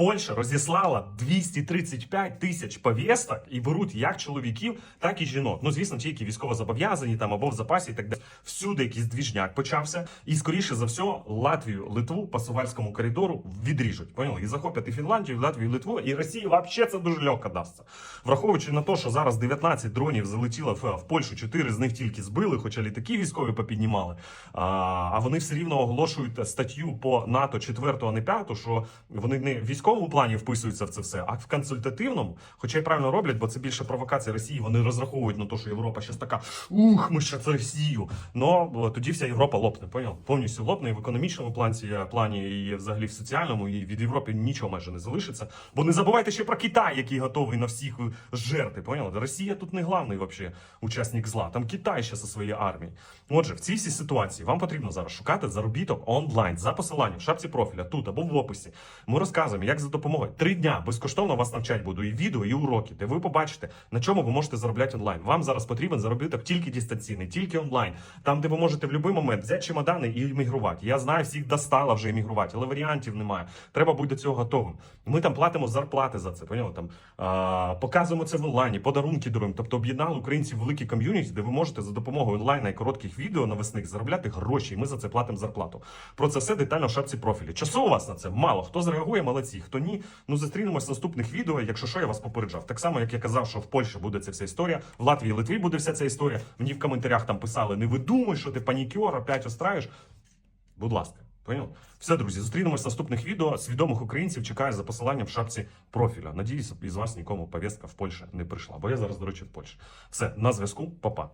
Польща розіслала 235 тисяч повісток і беруть як чоловіків, так і жінок. Ну звісно, ті, які військово зобов'язані там або в запасі, і так далі. Всюди якийсь двіжняк почався. І скоріше за все, Латвію, Литву по Сувальському коридору відріжуть. Поняли? І захоплять і Фінляндію, і Латвію, і Литву, і Росії взагалі це дуже легко дасться. Враховуючи на те, що зараз 19 дронів залетіло в, Польщу, 4 з них тільки збили, хоча літаки військові попіднімали. А, вони все рівно оголошують статтю по НАТО 4, а не 5, що вони не в військовому плані вписуються в це все, а в консультативному, хоча й правильно роблять, бо це більше провокація Росії. Вони розраховують на те, що Європа щас така ух, ми ще це Росію. Но тоді вся Європа лопне, поняв? Повністю лопне і в економічному плані, плані, і взагалі в соціальному, і від Європи нічого майже не залишиться. Бо не забувайте ще про Китай, який готовий на всіх жерти. Поняли? Росія тут не главний вообще учасник зла. Там Китай ще зі своєю армією. Отже, в цій всій ситуації вам потрібно зараз шукати заробіток онлайн за посиланням в шапці профіля тут або в описі. Ми розказуємо, як за допомогою три дня безкоштовно вас навчать буду і відео, і уроки, де ви побачите, на чому ви можете заробляти онлайн. Вам зараз потрібен заробіток тільки дистанційний, тільки онлайн, там, де ви можете в будь-який момент взяти чемодани і іммігрувати. Я знаю, всіх достало вже іммігрувати, але варіантів немає. Треба бути до цього готовим. Ми там платимо зарплати за це. Поняли? Там а, показуємо це в онлайні, подарунки даруємо. Тобто об'єднали українців великі ком'юніті, де ви можете за допомогою онлайна і коротких відео навесних заробляти гроші. І ми за це платимо зарплату. Про це все детально в шапці профілі. Часу у вас на це мало. Хто зреагує, молодці. Хто ні, ну зустрінемось в наступних відео. Якщо що, я вас попереджав. Так само, як я казав, що в Польщі буде ця вся історія, в Латвії, Литві буде вся ця історія. Мені в коментарях там писали: не видумуй, що ти панікер, опять остраюєш. Будь ласка, понял? Все, друзі, зустрінемось в наступних відео. Свідомих українців чекаю за посиланням в шапці профіля. Надіюсь, із вас нікому повістка в Польщі не прийшла. Бо я зараз, до речі, в Польщі. Все, на зв'язку, Па-па.